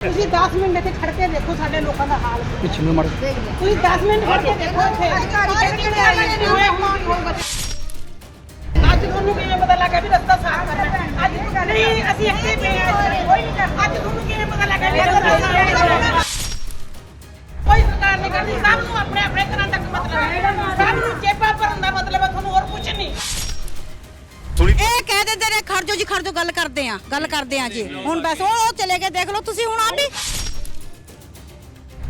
ਤੁਸੀਂ 10 ਮਿੰਟ ਇੱਥੇ ਖੜ ਕੇ ਦੇਖੋ ਸਾਡੇ ਲੋਕਾਂ ਦਾ ਹਾਲ। ਪਿੱਛੇ ਨੂੰ ਮੜ ਤੁਸੀਂ 10 ਮਿੰਟ ਖੜ ਕੇ ਦੇਖੋ ਇੱਥੇ। ਨਹੀਂ ਹੋਏ ਹੁਣ ਹੋਊਗਾ ਅੱਜ ਤੁਹਾਨੂੰ ਕਿਵੇਂ ਪਤਾ ਲੱਗਾ ਵੀ ਰਸਤਾ ਸਾਫ਼ ਕਰਨਾ ਹੈ? ਅੱਜ ਨਹੀਂ ਅਸੀਂ ਇੱਥੇ ਪਏ ਹਾਂ ਕੋਈ ਨਹੀਂ ਕਰਦਾ। ਅੱਜ ਤੁਹਾਨੂੰ ਕਿਵੇਂ ਪਤਾ ਲੱਗਾ ਵੀ ਰਸਤਾ ਸਾਫ਼ ਕਰਨਾ ਹੈ? ਕੋਈ ਸਰਕਾਰ ਨਹੀਂ ਕਰਦੀ। ਸਭ ਨੂੰ ਆਪਣੇ ਆਪਣੇ ਘਰਾਂ ਤੱਕ ਮਤਲਬ ਹੈ। ਸਭ ਨੂੰ ਜੇਬਾਂ ਭਰਨ ਦਾ ਮਤਲਬ ਹੈ ਤੁਹਾਨੂੰ ਹੋਰ ਕੁਝ ਨਹੀਂ। ਥੋੜੀ ਇਹ ਕਹਿ ਦਿੰਦੇ ਨੇ ਖੜ ਜਾਓ ਜੀ ਖੜ ਜਾਓ ਗੱਲ ਕਰਦੇ ਆ ਗੱਲ ਕਰਦੇ ਆ ਜੀ। ਹੁਣ ਬਸ ਉਹ ਉਹ ਚਲੇ ਗਏ ਦੇਖ ਲਓ ਤੁਸੀਂ ਹੁਣ ਆ ਵੀ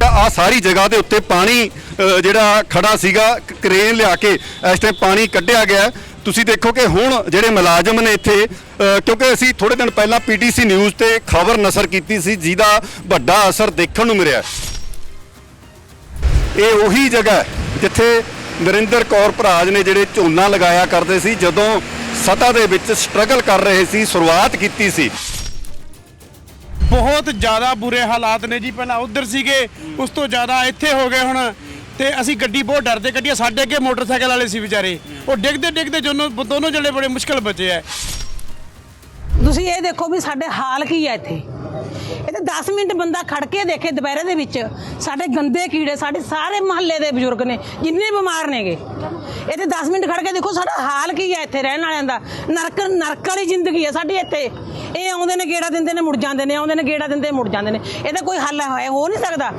ਆ ਸਾਰੀ ਜਗ੍ਹਾ ਦੇ ਉੱਤੇ ਪਾਣੀ ਅ, ਜਿਹੜਾ ਖੜਾ ਸੀਗਾ ਕ- ਕਰੇਨ ਲਿਆ ਕੇ ਇਸ ਟਾਈਮ ਪਾਣੀ ਕੱਢਿਆ ਗਿਆ। ਹੈ। ਤੁਸੀਂ ਦੇਖੋ ਕਿ ਹੁਣ ਜਿਹੜੇ ਮੁਲਾਜ਼ਮ ਨੇ ਇੱਥੇ ਅ, ਕਿਉਂਕਿ ਅਸੀਂ ਥੋੜੇ ਦਿਨ ਪਹਿਲਾਂ ਪੀਟੀਸੀ ਨਿਊਜ਼ ਤੇ ਖਬਰ ਨਸ਼ਰ ਕੀਤੀ ਸੀ ਜਿਹਦਾ ਵੱਡਾ ਅਸਰ ਦੇਖਣ ਨੂੰ ਮਿਲਿਆ। ਇਹ ਉਹੀ ਜਗ੍ਹਾ ਹੈ ਜਿੱਥੇ ਨਰਿੰਦਰ ਕੌਰ ਭਰਾਜ ਨੇ ਜਿਹੜੇ ਝੋਨਾ ਲਗਾਇਆ ਕਰਦੇ ਸੀ ਜਦੋਂ ਸਤਾ ਦੇ ਵਿੱਚ ਸਟਰਗਲ ਕਰ ਰਹੇ ਸੀ ਸ਼ੁਰੂਆਤ ਕੀਤੀ ਸੀ। ਬਹੁਤ ਜ਼ਿਆਦਾ ਬੁਰੇ ਹਾਲਾਤ ਨੇ ਜੀ ਪਹਿਲਾਂ ਉਧਰ ਸੀਗੇ ਉਸ ਤੋਂ ਜ਼ਿਆਦਾ ਇੱਥੇ ਹੋ ਗਏ ਹੁਣ। ਤੇ ਅਸੀਂ ਗੱਡੀ ਬਹੁਤ ਡਰਦੇ ਕੱਢੀਏ ਸਾਡੇ ਅੱਗੇ ਮੋਟਰਸਾਈਕਲ ਵਾਲੇ ਸੀ ਵਿਚਾਰੇ। ਉਹ ਡਿੱਗਦੇ ਡਿੱਗਦੇ ਦੋਨੋਂ ਦੋਨੋਂ ਜਣੇ ਬੜੇ ਮੁਸ਼ਕਲ ਬਚੇ ਆ। ਤੁਸੀਂ ਇਹ ਦੇਖੋ ਵੀ ਸਾਡੇ ਹਾਲ ਕੀ ਹੈ ਇੱਥੇ। ਇਹ ਤਾਂ 10 ਮਿੰਟ ਬੰਦਾ ਖੜ ਕੇ ਦੇਖੇ ਦੁਪਹਿਰੇ ਦੇ ਵਿੱਚ। ਸਾਡੇ ਗੰਦੇ ਕੀੜੇ, ਸਾਡੇ ਸਾਰੇ ਮਹੱਲੇ ਦੇ ਬਜ਼ੁਰਗ ਨੇ, ਜਿੰਨੇ ਬਿਮਾਰ ਨੇਗੇ। ਇੱਥੇ 10 ਮਿੰਟ ਖੜ ਕੇ ਦੇਖੋ ਸਾਡਾ ਹਾਲ ਕੀ ਹੈ ਇੱਥੇ ਰਹਿਣ ਵਾਲਿਆਂ ਦਾ। ਨਰਕ ਨਰਕ ਵਾਲੀ ਜ਼ਿੰਦਗੀ ਹੈ ਸਾਡੀ ਇੱਥੇ। ਇਹ ਆਉਂਦੇ ਨੇ ਗੇੜਾ ਦਿੰਦੇ ਨੇ, ਮੁੜ ਜਾਂਦੇ ਨੇ, ਆਉਂਦੇ ਨੇ ਗੇੜਾ ਦਿੰਦੇ ਮੁੜ ਜਾਂਦੇ ਨੇ। ਇਹਦਾ ਕੋਈ ਹੱਲ ਹੋਇਆ, ਹੋ ਨਹੀਂ ਸਕਦਾ।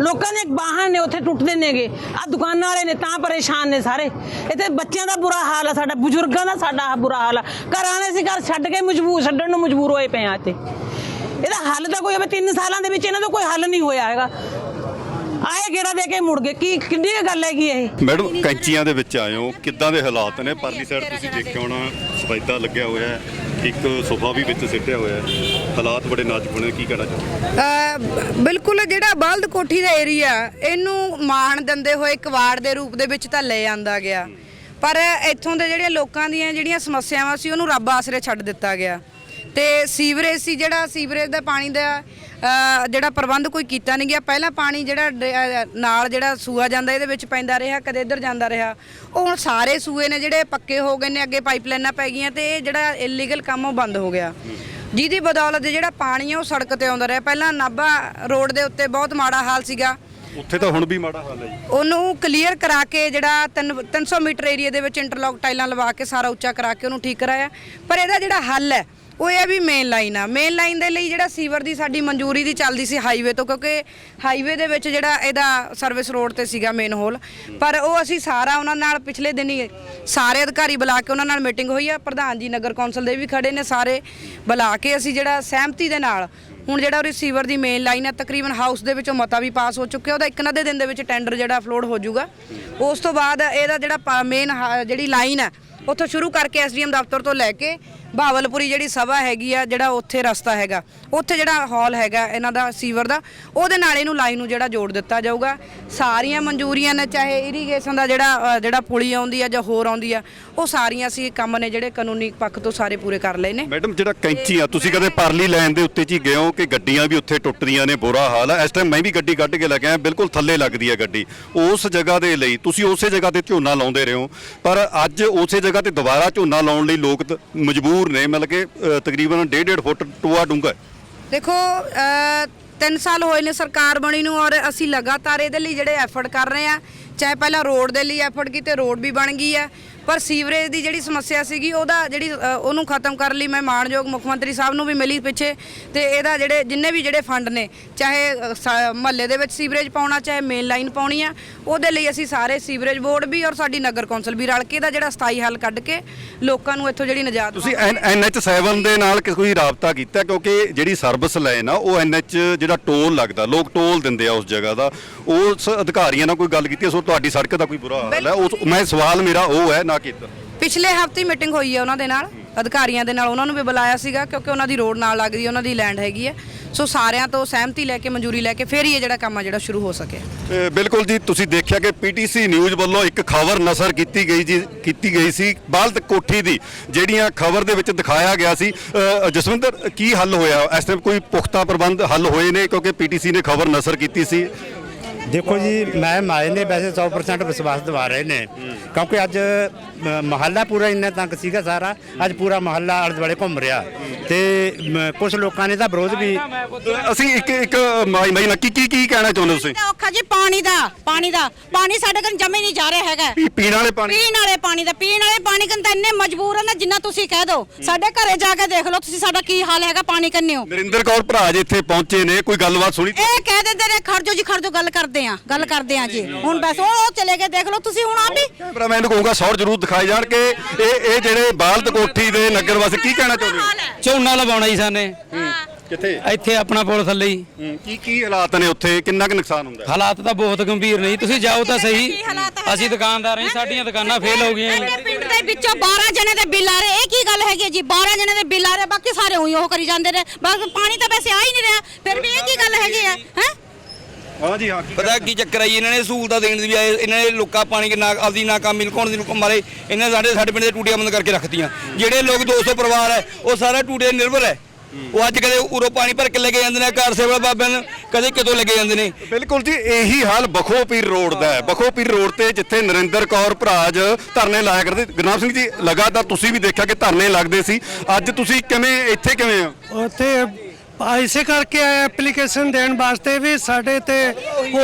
ਲੋਕਾਂ ਦੇ ਬਾਹਰ ਨੇ ਉੱਥੇ ਟੁੱਟਦੇ ਨੇਗੇ। ਆ ਦੁਕਾਨਾਂ ਵਾਲੇ ਨੇ ਤਾਂ ਪਰੇਸ਼ਾਨ ਨੇ ਸਾਰੇ। ਇੱਥੇ ਬੱਚਿਆਂ ਦਾ ਬੁਰਾ ਹਾਲ ਆ, ਸਾਡਾ ਬਜ਼ੁਰਗਾਂ ਦਾ ਸਾਡਾ ਬੁਰਾ ਹਾਲ ਆ। ਘਰਾਂ ਵਾਲੇ ਸੀ ਘਰ ਛੱਡ ਕੇ ਮਜਬੂਰ, ਛੱਡਣ ਨੂੰ ਮਜਬੂਰ ਹੋਏ ਪਏ ਆ ਇੱਥੇ। ਇਹਦਾ ਹੱਲ ਤਾਂ ਕੋਈ ਹੋਵੇ 3 ਸਾਲਾਂ ਦੇ ਵਿੱਚ ਇਹਨਾਂ ਦਾ ਕੋਈ ਹੱਲ ਨਹੀਂ ਹੋਇਆ ਹੈਗਾ। ਆਏ ਗੇੜਾ ਦੇ ਕੇ ਮੁੜ ਗਏ। ਕੀ ਕਿੰਨੀ ਗੱਲ ਹੈਗੀ ਇਹ? ਮੈਡਮ ਕੈਂਚੀਆਂ ਦੇ ਵਿੱਚ ਆਏ ਹੋ। ਕਿੱਦਾਂ ਦੇ ਹਾਲਾਤ ਨੇ? ਪਰਲੀ ਸਾਈਡ ਤੁਸੀਂ ਦੇਖਿਆ ਹੋਣਾ ਸਫੈਦਾ ਲੱਗਿਆ ਹੋਇਆ ਹੈ। ਇੱਕ ਸੋਫਾ ਵੀ ਵਿੱਚ ਸਿੱਟਿਆ ਹੋਇਆ ਹੈ। ਹਾਲਾਤ ਬੜੇ ਨਾਜ਼ੁਕ ਨੇ ਕੀ ਕਹਿਣਾ ਚਾਹੁੰਦੇ ਬਿਲਕੁਲ ਜਿਹੜਾ ਬਲਦ ਕੋਠੀ ਦਾ ਏਰੀਆ ਇਹਨੂੰ ਮਾਣ ਦਿੰਦੇ ਹੋਏ ਕਵਾੜ ਦੇ ਰੂਪ ਦੇ ਵਿੱਚ ਤਾਂ ਲੈ ਆਂਦਾ ਗਿਆ। ਪਰ ਇੱਥੋਂ ਦੇ ਜਿਹੜੇ ਲੋਕਾਂ ਦੀਆਂ ਜਿਹੜੀਆਂ ਸਮੱਸਿਆਵਾਂ ਸੀ ਉਹਨੂੰ ਰੱਬ ਆਸਰੇ ਛੱਡ ਦਿੱਤਾ ਗਿਆ। ਤੇ ਸੀਵਰੇਜ ਸੀ ਜਿਹੜਾ ਸੀਵਰੇਜ ਦਾ ਪਾਣੀ ਦਾ ਅ, ਜਿਹੜਾ ਪ੍ਰਬੰਧ ਕੋਈ ਕੀਤਾ ਨਹੀਂ ਗਿਆ। ਪਹਿਲਾਂ ਪਾਣੀ ਜਿਹੜਾ ਡ- ਅ, ਨਾਲ ਜਿਹੜਾ ਸੂਆ ਜਾਂਦਾ ਇਹਦੇ ਵਿੱਚ ਪੈਂਦਾ ਰਿਹਾ ਕਦੇ ਇੱਧਰ ਜਾਂਦਾ ਰਿਹਾ। ਉਹ ਹੁਣ ਸਾਰੇ ਸੂਏ ਨੇ ਜਿਹੜੇ ਪੱਕੇ ਹੋ ਗਏ ਨੇ ਅੱਗੇ ਪਾਈਪਲਾਈਨਾਂ ਪੈ ਗਈਆਂ ਤੇ ਇਹ ਜਿਹੜਾ ਇਲੀਗਲ ਕੰਮ ਉਹ ਬੰਦ ਹੋ ਗਿਆ। ਜਿਹਦੀ ਬਦੌਲਤ ਜਿਹੜਾ ਪਾਣੀ ਹੈ ਉਹ ਸੜਕ ਤੇ ਆਉਂਦਾ ਰਿਹਾ। ਪਹਿਲਾਂ ਨਾਭਾ ਰੋਡ ਦੇ ਉੱਤੇ ਬਹੁਤ ਮਾੜਾ ਹਾਲ ਸੀਗਾ। ਉੱਥੇ ਤਾਂ ਹੁਣ ਵੀ ਮਾੜਾ ਹਾਲ ਹੈ ਜੀ। ਉਹਨੂੰ ਕਲੀਅਰ ਕਰਾ ਕੇ ਜਿਹੜਾ ਤਿੰਨ- 300 ਮੀਟਰ ਏਰੀਆ ਦੇ ਵਿੱਚ ਇੰਟਰਲੌਕ ਟਾਈਲਾਂ ਲਵਾ ਕੇ ਸਾਰਾ ਉੱਚਾ ਕਰਾ ਕੇ ਉਹਨੂੰ ਠੀਕ ਕਰਾਇਆ। ਪਰ ਇਹਦਾ ਜਿਹੜਾ ਹੱਲ ਹੈ ਉਹ ਇਹ ਆ ਵੀ ਮੇਨ ਲਾਈਨ ਆ। ਮੇਨ ਲਾਈਨ ਦੇ ਲਈ ਜਿਹੜਾ ਸੀਵਰ ਦੀ ਸਾਡੀ ਮਨਜ਼ੂਰੀ ਦੀ ਚੱਲਦੀ ਸੀ ਹਾਈਵੇ ਤੋਂ, ਕਿਉਂਕਿ ਹਾਈਵੇ ਦੇ ਵਿੱਚ ਜਿਹੜਾ ਇਹਦਾ ਸਰਵਿਸ ਰੋਡ ਤੇ ਸੀਗਾ ਮੇਨ ਹੋਲ ਪਰ ਉਹ ਅਸੀਂ ਸਾਰਾ ਉਹਨਾਂ ਨਾਲ ਪਿਛਲੇ ਦਿਨੀ ਸਾਰੇ ਅਧਿਕਾਰੀ ਬੁਲਾ ਕੇ ਉਹਨਾਂ ਨਾਲ ਮੀਟਿੰਗ ਹੋਈ ਆ। ਪ੍ਰਧਾਨ ਜੀ ਨਗਰ ਕੌਂਸਲ ਦੇ ਵੀ ਖੜੇ ਨੇ ਸਾਰੇ, ਬੁਲਾ ਕੇ ਅਸੀਂ ਜਿਹੜਾ ਸਹਿਮਤੀ ਦੇ ਨਾਲ ਹੁਣ ਜਿਹੜਾ ਰਿਸੀਵਰ ਦੀ ਮੇਨ ਲਾਈਨ ਹੈ ਤਕਰੀਬਨ ਹਾਊਸ ਦੇ ਵਿੱਚੋਂ ਮਤਾ ਵੀ ਪਾਸ ਹੋ ਚੁੱਕਿਆ। ਉਹਦਾ ਇੱਕ ਨਾ ਦੇ ਦਿਨ ਦੇ ਵਿੱਚ ਟੈਂਡਰ ਜਿਹੜਾ ਅਪਲੋਡ ਹੋ ਜਾਊਗਾ। ਉਸ ਤੋਂ ਬਾਅਦ ਇਹਦਾ ਜਿਹੜਾ ਮੇਨ ਜਿਹੜੀ ਲਾਈਨ ਹੈ ਉੱਥੋਂ ਸ਼ੁਰੂ ਕਰਕੇ ਐਸਡੀਐਮ ਦਫ਼ਤਰ ਤੋਂ ਲੈ ਕੇ ਬਾਵਲਪੁਰੀ ਜਿਹੜੀ ਸਭਾ ਹੈਗੀ ਆ ਜਿਹੜਾ ਉੱਥੇ ਰਸਤਾ ਹੈਗਾ ਉੱਥੇ ਜਿਹੜਾ ਹਾਲ ਹੈਗਾ ਇਹਨਾਂ ਦਾ ਸੀਵਰ ਦਾ ਉਹਦੇ ਨਾਲ ਇਹਨੂੰ ਲਾਈਨ ਨੂੰ ਜਿਹੜਾ ਜੋੜ ਦਿੱਤਾ ਜਾਊਗਾ। ਸਾਰੀਆਂ ਮਨਜ਼ੂਰੀਆਂ ਨੇ ਚਾਹੇ ਇਰੀਗੇਸ਼ਨ ਦਾ ਜਿਹੜਾ ਜਿਹੜਾ ਪੁਲੀ ਆਉਂਦੀ ਆ ਜਾਂ ਹੋਰ ਆਉਂਦੀ ਆ ਉਹ ਸਾਰੀਆਂ ਅਸੀਂ ਕੰਮ ਨੇ ਜਿਹੜੇ ਕਾਨੂੰਨੀ ਪੱਖ ਤੋਂ ਸਾਰੇ ਪੂਰੇ ਕਰ ਲਏ ਨੇ। ਮੈਡਮ ਜਿਹੜਾ ਕੈਂਚੀਆਂ ਤੁਸੀਂ ਕਦੇ ਪਰਲੀ ਲਾਈਨ ਦੇ ਉੱਤੇ ਜੀ ਗਏ ਹੋ ਕਿ ਗੱਡੀਆਂ ਵੀ ਉੱਥੇ ਟੁੱਟਦੀਆਂ ਨੇ ਬੁਰਾ ਹਾਲ ਹੈ ਇਸ ਟਾਈਮ ਮੈਂ ਵੀ ਗੱਡੀ ਕੱਢ ਕੇ ਲੈ ਕੇ ਆਇਆ ਬਿਲਕੁਲ ਥੱਲੇ ਲੱਗਦੀ ਹੈ ਗੱਡੀ। ਉਸ ਜਗ੍ਹਾ ਦੇ ਲਈ ਤੁਸੀਂ ਉਸੇ ਜਗ੍ਹਾ ਤੇ ਝੋਨਾ ਲਾਉਂਦੇ ਰਹੇ ਹੋ ਪਰ ਅੱਜ ਉਸੇ ਜਗ੍ਹਾ ਤੇ ਦੁਬਾਰਾ ਝੋਨਾ ਲਾਉਣ ਲਈ ਲੋਕ ਤ- ਮਜਬੂਰ ਨੇ ਮਤਲਬ ਕਿ ਅ, ਤਕਰੀਬਨ 1.5 ਫੁੱਟ ਟੋਆ ਡੂੰਘਾ ਹੈ। ਦੇਖੋ ਅ, ਤਿੰਨ ਸਾਲ ਹੋਏ ਨੇ ਸਰਕਾਰ ਬਣੀ ਨੂੰ ਔਰ ਅਸੀਂ ਲਗਾਤਾਰ ਇਹਦੇ ਲਈ ਜਿਹੜੇ ਐਫਰਟ ਕਰ ਰਹੇ ਆ ਚਾਹੇ ਪਹਿਲਾਂ ਰੋਡ ਦੇ ਲਈ ਐਫਰਟ ਕੀਤੇ ਰੋਡ ਵੀ ਬਣ ਗਈ ਹੈ ਪਰ ਸੀਵਰੇਜ ਦੀ ਜਿਹੜੀ ਸਮੱਸਿਆ ਸੀਗੀ ਉਹਦਾ ਜਿਹੜੀ ਅ, ਉਹਨੂੰ ਖਤਮ ਕਰਨ ਲਈ ਮੈਂ ਮਾਣਯੋਗ ਮੁੱਖ ਮੰਤਰੀ ਸਾਹਿਬ ਨੂੰ ਵੀ ਮਿਲੀ ਪਿੱਛੇ ਤੇ ਇਹਦਾ ਜਿਹੜੇ ਜਿੰਨੇ ਵੀ ਜਿਹੜੇ ਫੰਡ ਨੇ ਚਾਹੇ ਮਹੱਲੇ ਦੇ ਵਿੱਚ ਸੀਵਰੇਜ ਪਾਉਣਾ ਚਾਹੇ ਮੇਨ ਲਾਈਨ ਪਾਉਣੀ ਆ ਉਹਦੇ ਲਈ ਅਸੀਂ ਸਾਰੇ ਸੀਵਰੇਜ ਬੋਰਡ ਵੀ ਔਰ ਸਾਡੀ ਨਗਰ ਕੌਂਸਲ ਵੀ ਰਲ ਕੇ ਇਹਦਾ ਜਿਹੜਾ ਸਥਾਈ ਹੱਲ ਕੱਢ ਕੇ ਲੋਕਾਂ ਨੂੰ ਇੱਥੋਂ ਜਿਹੜੀ ਨਿਜਾਤ ਤੁਸੀਂ ਐਨਐਚ 7 ਦੇ ਨਾਲ ਕਿ ਕੋਈ ਰਾਬਤਾ ਕੀਤਾ? ਕਿਉਂਕਿ ਜਿਹੜੀ ਸਰਵਿਸ ਲਾਈਨ ਆ ਉਹ ਐਨਐਚ ਜਿਹੜਾ ਟੋਲ ਲੱਗਦਾ ਲੋਕ ਟੋਲ ਦਿੰਦੇ ਆ ਉਸ ਜਗ੍ਹਾ ਦਾ ਉਸ ਅਧਿਕਾਰੀਆਂ ਨਾਲ ਕੋਈ ਗੱਲ ਕੀਤੀ? ਸੋ ਤੁਹਾਡੀ ਸੜਕ ਦਾ ਕੋਈ ਬੁਰਾ ਹਾਲ ਹੈ? ਉਸ ਮੈਂ ਸਵਾਲ ਮੇਰਾ ਉਹ ਹੈ ਨਾ ਕਿ ਇੱਧਰ ਪਿਛਲੇ ਹਫ਼ਤੇ ਮੀਟਿੰਗ ਹੋਈ ਹੈ ਉਹਨਾਂ ਦੇ ਨਾਲ ਅਧਿਕਾਰੀਆਂ ਦੇ ਨਾਲ ਉਹਨਾਂ ਨੂੰ ਵੀ ਬੁਲਾਇਆ ਸੀਗਾ ਕਿਉਂਕਿ ਉਹਨਾਂ ਦੀ ਰੋਡ ਨਾਲ ਲੱਗਦੀ ਉਹਨਾਂ ਦੀ ਲੈਂਡ ਹੈਗੀ ਹੈ। ਸੋ ਸਾਰਿਆਂ ਤੋਂ ਸਹਿਮਤੀ ਲੈ ਕੇ ਮਨਜ਼ੂਰੀ ਲੈ ਕੇ ਫਿਰ ਹੀ ਇਹ ਜਿਹੜਾ ਕੰਮ ਆ ਜਿਹੜਾ ਸ਼ੁਰੂ ਹੋ ਸਕੇ ਬਿਲਕੁਲ ਜੀ ਤੁਸੀਂ ਦੇਖਿਆ ਕਿ ਪੀਟੀਸੀ ਨਿਊਜ਼ ਵੱਲੋਂ ਇੱਕ ਖਬਰ ਨਸ਼ਰ ਕੀਤੀ ਗਈ ਜੀ ਕੀਤੀ ਗਈ ਸੀ ਬਲਦ ਕੋਠੀ ਦੀ ਜਿਹੜੀਆਂ ਖਬਰ ਦੇ ਵਿੱਚ ਦਿਖਾਇਆ ਗਿਆ ਸੀ। ਅ, ਜਸਵਿੰਦਰ ਕੀ ਹੱਲ ਹੋਇਆ? ਇਸ ਟਾਈਮ ਕੋਈ ਪੁਖਤਾ ਪ੍ਰਬੰਧ ਹੱਲ ਹੋਏ ਨੇ ਕਿਉਂਕਿ ਪੀਟੀਸੀ ਨੇ ਖਬਰ ਨਸ਼ਰ ਕੀਤੀ ਸੀ। ਦੇਖੋ ਜੀ ਮੈਂ ਮਾਏ ਨੇ ਵੈਸੇ 100% ਵਿਸ਼ਵਾਸ ਦਿਵਾ ਰਹੇ ਨੇ। ਕਿਉਂਕਿ ਅੱਜ ਮ- ਮਹੱਲਾ ਪੂਰਾ ਇੰਨਾ ਤੰਗ ਸੀਗਾ ਸਾਰਾ। ਅੱਜ ਪੂਰਾ ਮਹੱਲਾ ਆਲੇ ਦੁਆਲੇ ਘੁੰਮ ਰਿਹਾ। ਤੇ ਕੁਝ ਲੋਕਾਂ ਨੇ ਤਾਂ ਵਿਰੋਧ ਵੀ ਅਸੀਂ ਇੱਕ ਇੱਕ ਮਾਈ ਮਾਈ ਨੱਕੀ ਕੀ ਕੀ ਕਹਿਣਾ ਚਾਹੁੰਦੇ ਹੋ ਤੁਸੀਂ? ਤਾਂ ਔਖਾ ਜੀ ਪਾਣੀ ਦਾ ਪਾਣੀ ਦਾ। ਪਾਣੀ ਸਾਡੇ ਕੋਲ ਜਮੇ ਨਹੀਂ ਜਾ ਰਿਹਾ ਹੈਗਾ। ਪੀ- ਪੀਣ ਵਾਲੇ ਪਾਣੀ ਪੀਣ ਵਾਲੇ ਪਾਣੀ ਦਾ ਪੀਣ ਵਾਲੇ ਪਾਣੀ ਕੰਨ ਤਾਂ ਇੰਨੇ ਮਜਬੂਰ ਆ ਨਾ ਜਿੰਨਾ ਤੁਸੀਂ ਕਹਿ ਦਿਓ ਸਾਡੇ ਘਰੇ ਜਾ ਕੇ ਦੇਖ ਲਓ ਤੁਸੀਂ ਸਾਡਾ ਕੀ ਹਾਲ ਹੈਗਾ ਪਾਣੀ ਕੰਨਿਓ ਨਰਿੰਦਰ ਕੌਰ ਭਰਾ ਜੀ ਇੱਥੇ ਪਹੁੰਚੇ ਨੇ ਕੋਈ ਗੱਲਬਾਤ ਸੁਣੀ? ਇਹ ਕਹਿ ਦਿੰਦੇ ਨੇ ਖੜ ਜਾਓ ਜੀ ਖੜ ਜਾਓ ਗੱਲ ਕਰਦੇ ਆ ਗੱਲ ਕਰਦੇ ਆ ਜੀ। ਹੁਣ ਬਸ ਉਹ ਉਹ ਚਲੇ ਗਏ ਦੇਖ ਲਓ ਤੁਸੀਂ ਹੁਣ ਆ ਵੀ ਕੈਮਰਾਮੈਨ ਨੂੰ ਕਹੂੰਗਾ ਸ਼ੌਰ ਜ਼ਰੂਰ ਦਿਖਾਈ ਜਾਣ ਕਿ ਇਹ ਇਹ ਜਿਹੜੇ ਬਾਲਦ ਕੋਠੀ ਦੇ ਨਗਰ ਵਾਸੀ ਕੀ ਕਹਿਣਾ ਚਾਹੁੰਦੇ ਹੋ? ਝੋਨਾ ਲਵਾਉਣਾ ਜੀ ਸਾਨੇ। ਕਿੱਥੇ? ਇੱਥੇ ਆਪਣਾ ਪੁਲ ਥੱਲੇ ਹੀ। ਕੀ ਕੀ ਹਾਲਾਤ ਨੇ ਉੱਥੇ? ਕਿੰਨਾ ਕੁ ਨੁਕਸਾਨ ਹੁੰਦਾ? ਹੈ? ਹਾਲਾਤ ਤਾਂ ਬਹੁਤ ਗੰਭੀਰ ਨੇ ਜੀ। ਤੁਸੀਂ ਜਾਓ ਤਾਂ ਸਹੀ? ਅਸੀਂ ਦੁਕਾਨਦਾਰ ਹਾਂ ਸਾਡੀਆਂ ਦੁਕਾਨਾਂ ਫੇਲ ਹੋ ਗਈਆਂ ਸਾਡੇ ਪਿੰਡ ਦੇ ਵਿੱਚੋਂ 12 ਜਣੇ ਦੇ ਬਿੱਲ ਆ ਰਹੇ। ਇਹ ਕੀ ਗੱਲ ਹੈਗੀ ਹੈ ਜੀ? 12 ਜਣੇ ਦੇ ਬਿੱਲ ਆ ਰਹੇ ਬਾਕੀ ਸਾਰੇ ਉਹੀ ਉਹ ਕਰੀ ਜਾਂਦੇ ਨੇ। ਬਸ ਪਾਣੀ ਤਾਂ ਵੈਸੇ ਆ ਹੀ ਨਹੀਂ ਰਿਹਾ ਫਿਰ ਵੀ ਇਹ ਕੀ ਗੱਲ ਹੈਗੀ ਹੈ ਹੈ ਹਾਂ ਜੀ ਹਾਂ ਪਤਾ ਕੀ ਚੱਕਰ ਹੈ ਜੀ ਇਹਨਾਂ ਨੇ ਸਹੂਲਤਾਂ ਦੇਣ ਦੀ ਵੀ ਆਏ ਇਹਨਾਂ ਨੇ ਲੋਕਾਂ ਪਾਣੀ ਕੇ ਨਾ ਆਪਦੀ ਨਾਕਾਮੀ ਲੁਕਾਉਣ ਦੀ ਮਾਰੇ ਇਹਨਾਂ ਨੇ ਸਾਡੇ ਸਾਡੇ ਪਿੰਡ ਦੇ ਟੂਟੀਆਂ ਬੰਦ ਕਰਕੇ ਰੱਖਤੀਆਂ। ਜਿਹੜੇ ਲੋਕ 200 ਪਰਿਵਾਰ ਹੈ ਉਹ ਸਾਰਾ ਟੂਟੇ ਨਿਰਭਰ ਹੈ। ਉਹ ਅੱਜ ਕਦੇ ਉਰੋਂ ਪਾਣੀ ਭਰ ਕੇ ਲੈ ਕੇ ਜਾਂਦੇ ਨੇ ਘਰ ਸੇਵਾ ਬਾਬਿਆਂ ਨੂੰ ਕਦੇ ਕਿਤੋਂ ਲੈ ਕੇ ਜਾਂਦੇ ਨੇ। ਬਿਲਕੁਲ ਜੀ ਇਹੀ ਹਾਲ ਬਖੋਪੀਰ ਰੋਡ ਦਾ ਹੈ। ਬਖੋਪੀਰ ਰੋਡ ਤੇ ਜਿੱਥੇ ਨਰਿੰਦਰ ਕੌਰ ਭਰਾਜ ਧਰਨੇ ਲਾਇਆ ਕਰਦੇ ਗੁਰਨਾਮ ਸਿੰਘ ਜੀ ਲਗਾਤਾਰ ਤੁਸੀਂ ਵੀ ਦੇਖਿਆ ਕਿ ਧਰਨੇ ਲੱਗਦੇ ਸੀ। ਅੱਜ ਤੁਸੀਂ ਕਿਵੇਂ ਇੱਥੇ ਕਿਵੇਂ ਹੋ? ਉੱਥੇ ਇਸੇ ਕਰਕੇ ਆਏ ਐਪਲੀਕੇਸ਼ਨ ਦੇਣ ਵਾਸਤੇ ਵੀ ਸਾਡੇ ਤੇ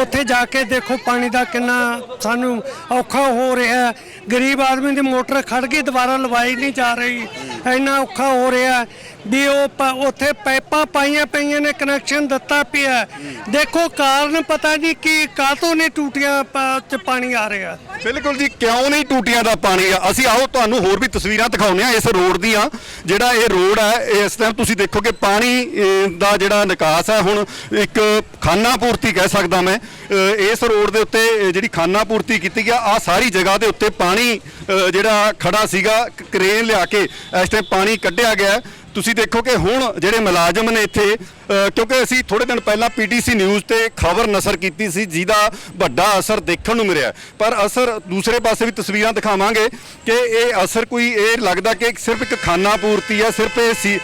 ਉੱਥੇ ਜਾ ਕੇ ਦੇਖੋ ਪਾਣੀ ਦਾ ਕਿੰਨਾ ਸਾਨੂੰ ਔਖਾ ਹੋ ਰਿਹਾ ਗਰੀਬ ਆਦਮੀ ਦੀ ਮੋਟਰ ਖੜ ਗਈ, ਦੁਬਾਰਾ ਲਵਾਈ ਨਹੀਂ ਜਾ ਰਹੀ। ਇੰਨਾ ਔਖਾ ਹੋ ਰਿਹਾ ਵੀ ਉਹ ਉੱਥੇ ਪਾਈਪਾਂ ਪਾਈਆਂ ਪਈਆਂ ਨੇ ਕਨੈਕਸ਼ਨ ਦਿੱਤਾ ਪਿਆ। ਦੇਖੋ, ਕਾਰਨ ਪਤਾ ਨਹੀਂ ਕੀ, ਕਾਹਤੋਂ ਨੇ ਟੂਟੀਆਂ ਚ ਪਾਣੀ ਆ ਰਿਹਾ? ਬਿਲਕੁਲ ਜੀ, ਕਿਉਂ ਨਹੀਂ ਟੂਟੀਆਂ ਦਾ ਪਾਣੀ ਆ? ਅਸੀਂ ਆਓ, ਤੁਹਾਨੂੰ ਹੋਰ ਵੀ ਤਸਵੀਰਾਂ ਦਿਖਾਉਂਦੇ ਆ ਇਸ ਰੋਡ ਦੀਆਂ। ਜਿਹੜਾ ਇਹ ਰੋਡ ਹੈ ਇਸ ਟਾਈਮ ਤੁਸੀਂ ਦੇਖੋ ਕਿ ਪਾਣੀ ਦਾ ਜਿਹੜਾ ਨਿਕਾਸ ਹੈ, ਹੁਣ ਇੱਕ ਖਾਨਾ ਪੂਰਤੀ ਕਹਿ ਸਕਦਾ ਮੈਂ। ਇਸ ਰੋਡ ਦੇ ਉੱਤੇ ਜਿਹੜੀ ਖਾਨਾ ਪੂਰਤੀ ਕੀਤੀ ਗਿਆ ਆ ਸਾਰੀ ਜਗ੍ਹਾ ਦੇ ਉੱਤੇ ਪਾਣੀ ਜਿਹੜਾ ਖੜਾ ਸੀਗਾ, ਕ- ਕਰੇਨ ਲਿਆ ਕੇ ਇਸ ਟਾਈਮ ਪਾਣੀ ਕੱਢਿਆ ਗਿਆ ਤੁਸੀਂ ਦੇਖੋ ਕਿ ਹੁਣ ਜਿਹੜੇ ਮੁਲਾਜ਼ਮ ਨੇ ਇੱਥੇ ਕਿਉਂਕਿ ਅਸੀਂ ਥੋੜੇ ਦਿਨ ਪਹਿਲਾਂ ਪੀਟੀਸੀ ਨਿਊਜ਼ ਤੇ ਖਬਰ ਨਸ਼ਰ ਕੀਤੀ ਸੀ, ਜਿਹਦਾ ਵੱਡਾ ਅਸਰ ਦੇਖਣ ਨੂੰ ਮਿਲਿਆ। ਪਰ ਅਸਰ ਦੂਸਰੇ ਪਾਸੇ ਵੀ ਤਸਵੀਰਾਂ ਦਿਖਾਵਾਂਗੇ ਕਿ ਇਹ ਅਸਰ ਕੋਈ, ਇਹ ਲੱਗਦਾ ਕਿ ਸਿਰਫ ਇੱਕ ਖਾਨਾ ਪੂਰਤੀ ਹੈ, ਸਿਰਫ ਇਹ ਸੀ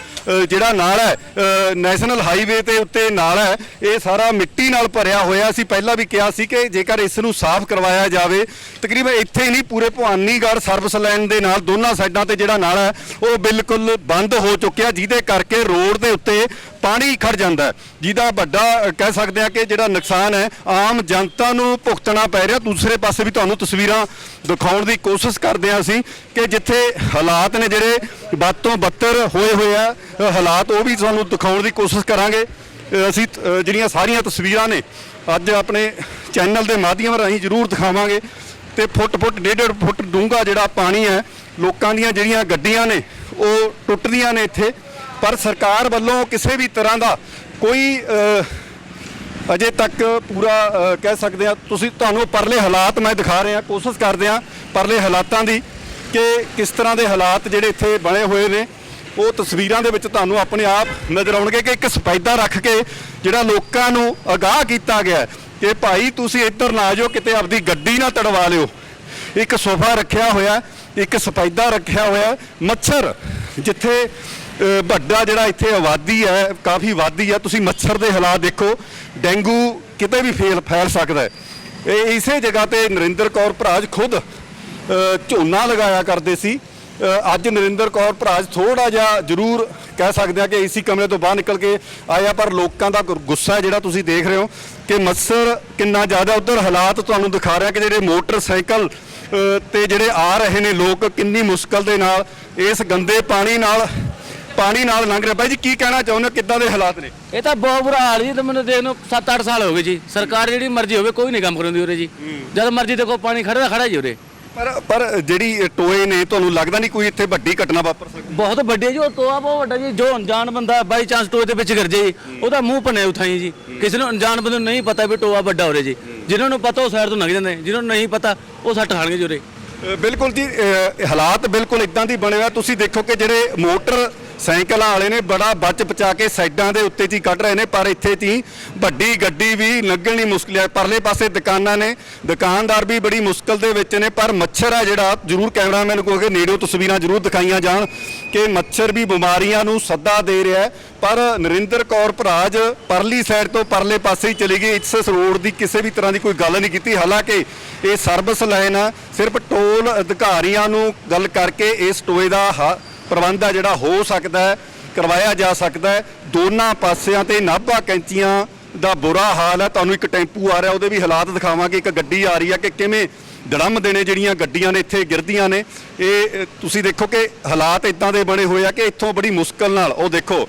ਜਿਹੜਾ ਨਾਲਾ ਹੈ ਨੈਸ਼ਨਲ ਹਾਈਵੇ ਤੇ ਉੱਤੇ ਨਾਲਾ ਹੈ, ਇਹ ਸਾਰਾ ਮਿੱਟੀ ਨਾਲ ਭਰਿਆ ਹੋਇਆ ਸੀ ਪਹਿਲਾਂ ਵੀ ਕਿਹਾ ਸੀ ਕਿ ਜੇਕਰ ਇਸ ਨੂੰ ਸਾਫ਼ ਕਰਵਾਇਆ ਜਾਵੇ, ਤਕਰੀਬਨ ਇੱਥੇ ਹੀ ਨਹੀਂ, ਪੂਰੇ ਭਵਾਨੀਗੜ੍ਹ ਸਰਵਿਸ ਲਾਈਨ ਦੇ ਨਾਲ ਦੋਨਾਂ ਸਾਈਡਾਂ ਤੇ ਜਿਹੜਾ ਨਾਲਾ ਹੈ, ਉਹ ਬਿਲਕੁਲ ਬੰਦ ਹੋ ਚੁੱਕਿਆ, ਜਿਹਦੇ ਕਰਕੇ ਰੋਡ ਦੇ ਉੱਤੇ ਪਾਣੀ ਖੜ ਜਾਂਦਾ ਜਿਹਦਾ ਵੱਡਾ ਕਹਿ ਸਕਦੇ ਆ ਕਿ ਜਿਹੜਾ ਨੁਕਸਾਨ ਹੈ, ਆਮ ਜਨਤਾ ਨੂੰ ਭੁਗਤਣਾ ਪੈ ਰਿਹਾ। ਦੂਸਰੇ ਪਾਸੇ ਵੀ ਤੁਹਾਨੂੰ ਤਸਵੀਰਾਂ ਦਿਖਾਉਣ ਦੀ ਕੋਸ਼ਿਸ਼ ਕਰਦੇ ਆ ਅਸੀਂ ਕਿ ਜਿੱਥੇ ਹਾਲਾਤ ਨੇ ਜਿਹੜੇ ਵੱਧ ਤੋਂ ਬੱਤਰ ਹੋਏ ਹੋਏ ਆ ਹਾਲਾਤ ਉਹ ਵੀ ਤੁਹਾਨੂੰ ਦਿਖਾਉਣ ਦੀ ਕੋਸ਼ਿਸ਼ ਕਰਾਂਗੇ। ਅਸੀਂ ਜਿਹੜੀਆਂ ਸਾਰੀਆਂ ਤਸਵੀਰਾਂ ਨੇ, ਅੱਜ ਆਪਣੇ ਚੈਨਲ ਦੇ ਮਾਧਿਅਮ ਰਾਹੀਂ ਜ਼ਰੂਰ ਦਿਖਾਵਾਂਗੇ। ਤੇ ਫੁੱਟ ਫੁੱਟ, ਡੇਢ ਡੇਢ ਫੁੱਟ ਡੂੰਘਾ ਜਿਹੜਾ ਪਾਣੀ ਹੈ, ਲੋਕਾਂ ਦੀਆਂ ਜਿਹੜੀਆਂ ਗੱਡੀਆਂ ਨੇ, ਉਹ ਟੁੱਟਦੀਆਂ ਨੇ ਇੱਥੇ। ਪਰ ਸਰਕਾਰ ਵੱਲੋਂ ਕਿਸੇ ਵੀ ਤਰ੍ਹਾਂ ਦਾ ਕੋਈ ਅਜੇ ਤੱਕ ਪੂਰਾ ਕਹਿ ਸਕਦੇ ਆ ਤੁਸੀਂ ਤੁਹਾਨੂੰ ਪਰਲੇ ਹਾਲਾਤ ਮੈਂ ਦਿਖਾ ਰਿਹਾ, ਕੋਸ਼ਿਸ਼ ਕਰਦੇ ਆ ਪਰਲੇ ਹਾਲਾਤਾਂ ਦੀ ਕਿ ਕਿਸ ਤਰ੍ਹਾਂ ਦੇ ਹਾਲਾਤ ਜਿਹੜੇ ਇੱਥੇ ਬਣੇ ਹੋਏ ਨੇ, ਉਹ ਤਸਵੀਰਾਂ ਦੇ ਵਿੱਚ ਤੁਹਾਨੂੰ ਆਪਣੇ ਆਪ ਨਜ਼ਰ ਆਉਣਗੇ ਕਿ ਇੱਕ ਸਪੈਦਾ ਰੱਖ ਕੇ ਜਿਹੜਾ ਲੋਕਾਂ ਨੂੰ ਅਗਾਹ ਕੀਤਾ ਗਿਆ ਕਿ ਭਾਈ ਤੁਸੀਂ ਇੱਧਰ ਨਾ ਆਜੋ, ਕਿਤੇ ਆਪਦੀ ਗੱਡੀ ਨਾ ਤੜਵਾ ਲਿਓ। ਇੱਕ ਸੋਫਾ ਰੱਖਿਆ ਹੋਇਆ, ਇੱਕ ਸਪੈਦਾ ਰੱਖਿਆ ਹੋਇਆ, ਮੱਛਰ ਜਿੱਥੇ ਵੱਡਾ ਜਿਹੜਾ ਇੱਥੇ ਆਬਾਦੀ ਹੈ, ਕਾਫੀ ਵਾਧੀ ਹੈ। ਤੁਸੀਂ ਮੱਛਰ ਦੇ ਹਾਲਾਤ ਦੇਖੋ, ਡੈਂਗੂ ਕਿਤੇ ਵੀ ਫੈਲ ਫੈਲ ਸਕਦਾ ਹੈ। ਇਹ ਇਸੇ ਜਗ੍ਹਾ ਤੇ ਨਰਿੰਦਰ ਕੌਰ ਭਰਾਜ ਖੁਦ ਝੋਨਾ ਲਗਾਇਆ ਕਰਦੇ ਸੀ। ਅੱਜ ਨਰਿੰਦਰ ਕੌਰ ਭਰਾਜ ਥੋੜਾ ਜਿਹਾ ਜ਼ਰੂਰ ਕਹਿ ਸਕਦੇ ਆ ਕਿ ਏਸੀ ਕਮਰੇ ਤੋਂ ਬਾਹਰ ਨਿਕਲ ਕੇ ਆਇਆ, ਪਰ ਲੋਕਾਂ ਦਾ ਗੁ- ਗੁੱਸਾ ਹੈ ਜਿਹੜਾ ਤੁਸੀਂ ਦੇਖ ਰਹੇ ਹੋ ਕਿ ਮੱਛਰ ਕਿੰਨਾ ਜ਼ਿਆਦਾ ਉਧਰ ਹਾਲਾਤ ਤੁਹਾਨੂੰ ਦਿਖਾ ਰਿਹਾ ਕਿ ਜਿਹੜੇ ਮੋਟਰਸਾਈਕਲ ਤੇ ਜਿਹੜੇ ਆ ਰਹੇ ਨੇ ਲੋਕ, ਕਿੰਨੀ ਮੁਸ਼ਕਲ ਦੇ ਨਾਲ ਇਸ ਗੰਦੇ ਪਾਣੀ ਨਾਲ ਪਾਣੀ ਨਾਲ ਲੰਘ ਰਹੇ। ਬਾਈ ਜੀ ਕੀ ਕਹਿਣਾ ਚਾਹੁੰਦੇ ਹੋ? ਕਿੱਦਾਂ ਦੇ ਹਾਲਾਤ ਨੇ? ਇਹ ਤਾਂ ਬਹੁਤ ਬੁਰਾ ਹਾਲ ਜੀ। ਤੇ ਮੈਨੂੰ ਦੇਖ ਨੂੰ 7-8 ਸਾਲ ਹੋ ਗਏ ਜੀ। ਸਰਕਾਰ ਜਿਹੜੀ ਮਰਜ਼ੀ ਹੋਵੇ ਕੋਈ ਨਹੀਂ ਕੰਮ ਕਰਾਉਂਦੀ ਉਰੇ ਜੀ। ਜਦ ਮਰਜ਼ੀ ਦੇਖੋ ਪਾਣੀ ਖੜਾ ਖੜਾ ਜੀ ਉਰੇ। ਪਰ ਪਰ ਜਿਹੜੀ ਟੋਏ ਨੇ ਤੁਹਾਨੂੰ ਲੱਗਦਾ ਨਹੀਂ ਕੋਈ ਇੱਥੇ ਵੱਡੀ ਘਟਨਾ ਵਾਪਰ ਸਕਦੀ? ਬਹੁਤ ਵੱਡੀ ਜੀ ਉਹ ਟੋਆ ਬਹੁਤ ਵੱਡਾ ਜੀ। ਜੋ ਅਣਜਾਣ ਬੰਦਾ ਬਾਈ ਚਾਂਸ ਟੋਏ ਦੇ ਵਿੱਚ ਗਿਰ ਜੇ ਉਹਦਾ ਮੂੰਹ ਭੰਨੇ ਉਥਾਈ ਜੀ। ਕਿਸੇ ਨੂੰ ਅਣਜਾਣ ਬੰਦੇ ਨੂੰ ਨਹੀਂ ਪਤਾ ਵੀ ਟੋਆ ਵੱਡਾ ਹੋ ਰਿਹਾ ਜੀ ਜਿਨ੍ਹਾਂ ਨੂੰ ਪਤਾ ਉਹ ਸਾਈਡ ਤੋਂ ਲੰਘ ਜਾਂਦੇ ਜਿਨ੍ਹਾਂ ਨੂੰ ਨਹੀਂ ਪਤਾ ਉਹ ਸੱਟ ਖਾਣਗੇ ਜੀ ਉਰੇ। ਅ, ਬਿਲਕੁਲ ਜੀ ਹਾਲਾਤ ਬਿਲਕੁਲ ਇਦਾਂ ਦੀ ਬਣੇ ਹੋਏ ਆ। ਤੁਸੀਂ ਦੇਖੋ ਕਿ ਜਿਹੜੇ ਮੋਟਰ ਸਾਈਕਲਾਂ ਵਾਲੇ ਨੇ ਬੜਾ ਬਚ ਬਚਾ ਕੇ ਸਾਈਡਾਂ ਦੇ ਉੱਤੇ ਜੀ ਕੱਢ ਰਹੇ ਨੇ, ਪਰ ਇੱਥੇ 'ਚ ਵੱਡੀ ਗੱਡੀ ਵੀ ਲੰਘਣੀ ਮੁਸ਼ਕਿਲ ਹੈ। ਪਰਲੇ ਪਾਸੇ ਦੁਕਾਨਾਂ ਨੇ, ਦੁਕਾਨਦਾਰ ਵੀ ਬੜੀ ਮੁਸ਼ਕਲ ਦੇ ਵਿੱਚ ਨੇ, ਪਰ ਮੱਛਰ ਹੈ ਜਿਹੜਾ, ਜ਼ਰੂਰ ਕੈਮਰਾਮੈਨ ਨੂੰ ਕਹੋਗੇ ਨੇੜਿਓਂ ਤਸਵੀਰਾਂ ਜ਼ਰੂਰ ਦਿਖਾਈਆਂ ਜਾਣ ਕਿ ਮੱਛਰ ਵੀ ਬਿਮਾਰੀਆਂ ਨੂੰ ਸੱਦਾ ਦੇ ਰਿਹਾ ਹੈ। ਪਰ ਨਰਿੰਦਰ ਕੌਰ ਭਰਾਜ ਪਰਲੀ ਸਾਈਡ ਤੋਂ ਪਰਲੇ ਪਾਸੇ ਹੀ ਚਲੀ ਗਈ ਇਸ ਰੋਡ ਦੀ ਕਿਸੇ ਵੀ ਤਰ੍ਹਾਂ ਦੀ ਕੋਈ ਗੱਲ ਨਹੀਂ ਕੀਤੀ। ਹਾਲਾਂਕਿ ਇਹ ਸਰਵਿਸ ਲਾਈਨ ਸਿਰਫ ਟੋਲ ਅਧਿਕਾਰੀਆਂ ਨੂੰ ਗੱਲ ਕਰਕੇ ਇਸ ਟੋਏ ਦਾ ਹ- ਪ੍ਰਬੰਧ ਆ ਜਿਹੜਾ ਹੋ ਸਕਦਾ ਹੈ, ਕਰਵਾਇਆ ਜਾ ਸਕਦਾ ਹੈ। ਦੋਨਾਂ ਪਾਸਿਆਂ ਤੇ ਨਾਭਾ ਕੈਂਚੀਆਂ ਦਾ ਬੁਰਾ ਹਾਲ ਹੈ ਤੁਹਾਨੂੰ ਇੱਕ ਟੈਂਪੂ ਆ ਰਿਹਾ, ਉਹਦੇ ਵੀ ਹਾਲਾਤ ਦਿਖਾਵਾਂਗੇ। ਇੱਕ ਗੱਡੀ ਆ ਰਹੀ ਹੈ ਕਿ ਕਿਵੇਂ ਧੜਮ ਦੇਣੇ ਜਿਹੜੀਆਂ ਗੱਡੀਆਂ ਨੇ, ਇੱਥੇ ਗਿਰਦੀਆਂ ਨੇ। ਇਹ ਤੁਸੀਂ ਦੇਖੋ ਕਿ ਹਾਲਾਤ ਇਦਾਂ ਦੇ ਬਣੇ ਹੋਏ ਆ ਕਿ ਇੱਥੋਂ ਬੜੀ ਮੁਸ਼ਕਲ ਨਾਲ, ਉਹ ਦੇਖੋ,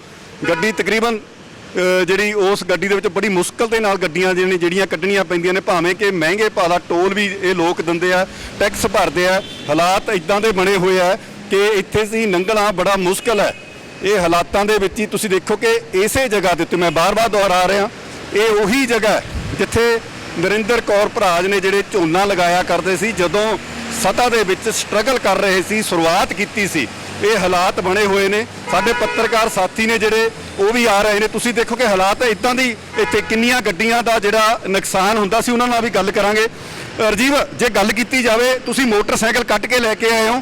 ਗੱਡੀ ਤਕਰੀਬਨ ਜਿਹੜੀ ਉਸ ਗੱਡੀ ਦੇ ਵਿੱਚ ਬੜੀ ਮੁਸ਼ਕਲ ਦੇ ਨਾਲ ਗੱਡੀਆਂ ਜਿਹੜੀਆਂ ਜਿਹੜੀਆਂ ਕੱਢਣੀਆਂ ਪੈਂਦੀਆਂ ਨੇ। ਭਾਵੇਂ ਕਿ ਮਹਿੰਗੇ ਭਾਅ ਦਾ ਟੋਲ ਵੀ ਇਹ ਲੋਕ ਦਿੰਦੇ ਆ, ਟੈਕਸ ਭਰਦੇ ਆ। ਹਾਲਾਤ ਇਦਾਂ ਦੇ ਬਣੇ ਹੋਏ ਆ। ਕਿ ਇੱਥੇ ਸੀ ਲੰਘਣਾ ਬੜਾ ਮੁਸ਼ਕਲ ਹੈ। ਇਹ ਹਾਲਾਤਾਂ ਦੇ ਵਿੱਚ ਹੀ ਤੁਸੀਂ ਦੇਖੋ ਕਿ ਇਸੇ ਜਗ੍ਹਾ ਦੇ ਉੱਤੇ ਮੈਂ ਬਾਰ-ਬਾਰ ਦੁਹਰਾ ਰਿਹਾ। ਇਹ ਉਹੀ ਜਗ੍ਹਾ ਜਿੱਥੇ ਨਰਿੰਦਰ ਕੌਰ ਭਰਾਜ ਨੇ ਜਿਹੜੇ ਝੋਨਾ ਲਗਾਇਆ ਕਰਦੇ ਸੀ ਜਦੋਂ ਸਤਾ ਦੇ ਵਿੱਚ ਸਟਰਗਲ ਕਰ ਰਹੇ ਸੀ ਸ਼ੁਰੂਆਤ ਕੀਤੀ ਸੀ ਇਹ ਹਾਲਾਤ ਬਣੇ ਹੋਏ ਨੇ। ਸਾਡੇ ਪੱਤਰਕਾਰ ਸਾਥੀ ਨੇ ਜਿਹੜੇ ਉਹ ਵੀ ਆ ਰਹੇ ਨੇ। ਤੁਸੀਂ ਦੇਖੋ ਕਿ ਹਾਲਾਤ ਇਦਾਂ ਦੀ ਇੱਥੇ ਕਿੰਨੀਆਂ ਗੱਡੀਆਂ ਦਾ ਜਿਹੜਾ ਨੁਕਸਾਨ ਹੁੰਦਾ ਸੀ ਉਹਨਾਂ ਨਾਲ ਵੀ ਗੱਲ ਕਰਾਂਗੇ। ਅ, ਰਜੀਵ ਜੇ ਗੱਲ ਕੀਤੀ ਜਾਵੇ ਤੁਸੀਂ ਮੋਟਰਸਾਈਕਲ ਕੱਟ ਕੇ ਲੈ ਕੇ ਆਏ ਹੋ।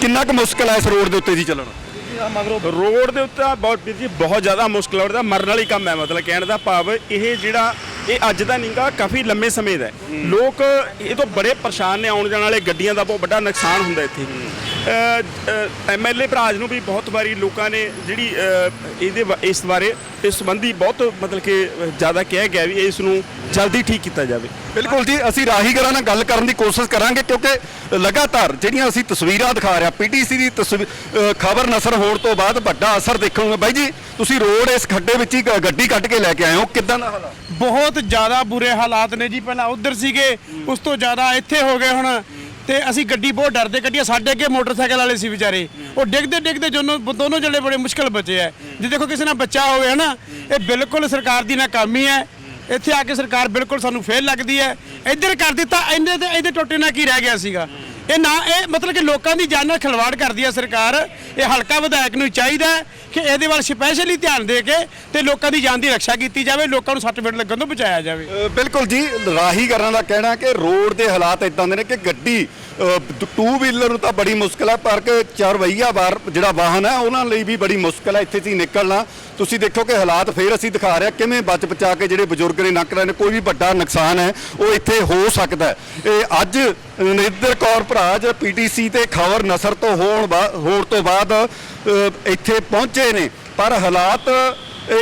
ਕਿੰਨਾ ਕੁ ਮੁਸ਼ਕਲ ਹੈ ਇਸ ਰੋਡ ਦੇ ਉੱਤੇ ਜੀ ਚੱਲਣਾ ਰੋਡ ਦੇ ਉੱਤੇ ਬਹੁਤ ਵੀਰ ਜੀ, ਬਹੁਤ ਜ਼ਿਆਦਾ ਮੁਸ਼ਕਲ ਹੈ ਮਰਨ ਵਾਲੀ ਕੰਮ ਹੈ ਮਤਲਬ ਕਹਿਣ ਦਾ ਭਾਵ ਇਹ ਜਿਹੜਾ ਇਹ ਅੱਜ ਦਾ ਨਹੀਂਗਾ ਕਾਫੀ ਲੰਮੇ ਸਮੇਂ ਦਾ ਹੈ। ਲੋਕ ਇਹ ਤੋਂ ਬੜੇ ਪਰੇਸ਼ਾਨ ਨੇ, ਆਉਣ ਜਾਣ ਵਾਲੇ ਗੱਡੀਆਂ ਦਾ ਬਹੁਤ ਵੱਡਾ ਨੁਕਸਾਨ ਹੁੰਦਾ ਇੱਥੇ ਐਮਐਲਏ ਭਰਾਜ ਨੂੰ ਵੀ ਬਹੁਤ ਵਾਰੀ ਲੋਕਾਂ ਨੇ ਜਿਹੜੀ ਇਹਦੇ ਇਸ ਬਾਰੇ ਇਸ ਸੰਬੰਧੀ ਬਹੁਤ ਮਤਲਬ ਕਿ ਜ਼ਿਆਦਾ ਕਿਹਾ ਗਿਆ ਵੀ ਇਸ ਨੂੰ ਜਲਦੀ ਠੀਕ ਕੀਤਾ ਜਾਵੇ। ਬਿਲਕੁਲ ਜੀ ਅਸੀਂ ਰਾਹੀਗਰਾਂ ਨਾਲ ਗੱਲ ਕਰਨ ਦੀ ਕੋਸ਼ਿਸ਼ ਕਰਾਂਗੇ ਕਿਉਂਕਿ ਲਗਾਤਾਰ ਜਿਹੜੀਆਂ ਅਸੀਂ ਤਸਵੀਰਾਂ ਦਿਖਾ ਰਿਹਾ ਪੀਟੀਸੀ ਦੀ ਖਬਰ ਨਸਰ ਹੋਣ ਤੋਂ ਬਾਅਦ ਵੱਡਾ ਅਸਰ ਦੇਖਣ ਨੂੰ ਬਾਈ ਜੀ ਤੁਸੀਂ ਰੋਡ ਇਸ ਖੱਡੇ ਵਿੱਚ ਹੀ ਗੱਡੀ ਕੱਢ ਕੇ ਲੈ ਕੇ ਆਏ ਹੋ ਕਿੱਦਾਂ ਦਾ ਹਾਲਾਤ? ਬਹੁਤ ਜ਼ਿਆਦਾ ਬੁਰੇ ਹਾਲਾਤ ਨੇ ਜੀ ਪਹਿਲਾਂ ਉਧਰ ਸੀਗੇ ਉਸ ਤੋਂ ਜ਼ਿਆਦਾ ਇੱਥੇ ਹੋ ਗਏ ਹੁਣ। ਤੇ ਅਸੀਂ ਗੱਡੀ ਬਹੁਤ ਡਰਦੇ ਕੱਢੀਆਂ ਸਾਡੇ ਅੱਗੇ ਮੋਟਰਸਾਈਕਲ ਵਾਲੇ ਸੀ ਵਿਚਾਰੇ। ਉਹ ਡਿੱਗਦੇ ਡਿੱਗਦੇ ਦੋਨੋਂ ਦੋਨੋਂ ਜਣੇ ਬੜੇ ਮੁਸ਼ਕਲ ਬਚੇ ਆ ਜੇ ਦੇਖੋ ਕਿਸੇ ਨਾਲ ਬੱਚਾ ਹੋਵੇ ਹਨਾ, ਇਹ ਬਿਲਕੁਲ ਸਰਕਾਰ ਦੀ ਨਾਕਾਮੀ ਹੈ ਇੱਥੇ ਆ ਕੇ ਸਰਕਾਰ ਬਿਲਕੁਲ ਸਾਨੂੰ ਫੇਲ ਲੱਗਦੀ ਹੈ ਇੱਧਰ ਕਰ ਦਿੱਤਾ ਇਹਦੇ ਤੇ ਇਹਦੇ ਟੋਟੇ ਨਾਲ ਕੀ ਰਹਿ ਗਿਆ ਸੀਗਾ? ਇਹ ਨਾ, ਇਹ ਮਤਲਬ ਕਿ ਲੋਕਾਂ ਦੀ ਜਾਨ ਨਾਲ ਖਿਲਵਾੜ ਕਰਦੀ ਹੈ ਸਰਕਾਰ। ਇਹ ਹਲਕਾ ਵਿਧਾਇਕ ਨੂੰ ਚਾਹੀਦਾ ਹੈ ਕਿ ਇਹਦੇ ਵੱਲ ਸਪੈਸ਼ਲੀ ਧਿਆਨ ਦੇ ਕੇ ਤੇ ਲੋਕਾਂ ਦੀ ਜਾਨ ਦੀ ਰੱਖਿਆ ਕੀਤੀ ਜਾਵੇ, ਲੋਕਾਂ ਨੂੰ ਸੱਟ ਫੇਟ ਲੱਗਣ ਤੋਂ ਬਚਾਇਆ ਜਾਵੇ। ਬਿਲਕੁਲ ਜੀ ਰਾਹੀਗਰਾਂ ਦਾ ਕਹਿਣਾ ਕਿ ਰੋਡ ਦੇ ਹਾਲਾਤ ਇਦਾਂ ਦੇ ਨੇ ਕਿ ਗੱਡੀ ਟੂ ਵੀਲਰ ਨੂੰ ਤਾਂ ਬੜੀ ਮੁਸ਼ਕਲ ਹੈ ਪਰ ਕਿ ਚਾਰ ਚਰਵਈਆ ਵਾਰ ਜਿਹੜਾ ਵਾਹਨ ਹੈ ਉਹਨਾਂ ਲਈ ਵੀ ਬੜੀ ਮੁਸ਼ਕਲ ਹੈ ਇੱਥੇ ਦੀ ਨਿਕਲਣਾ। ਤੁਸੀਂ ਦੇਖੋ ਕਿ ਹਾਲਾਤ ਫੇਰ ਅਸੀਂ ਦਿਖਾ ਰਿਹਾ ਕਿਵੇਂ ਬਚ ਬਚਾ ਕੇ ਜਿਹੜੇ ਬਜ਼ੁਰਗ ਨੇ, ਨੱਕ ਰਹੇ ਨੇ, ਕੋਈ ਵੀ ਵੱਡਾ ਨੁਕਸਾਨ ਹੈ, ਉਹ ਇੱਥੇ ਹੋ ਸਕਦਾ ਇਹ ਅੱਜ ਨਰਿੰਦਰ ਕੌਰ ਭਰਾਜ ਪੀਟੀਸੀ ਤੇ ਖਬਰ ਨਸਰ ਤੋਂ ਹੋਣ ਬਾ- ਹੋਣ ਤੋਂ ਬਾਅਦ ਇੱਥੇ ਪਹੁੰਚੇ ਨੇ। ਪਰ ਹਾਲਾਤ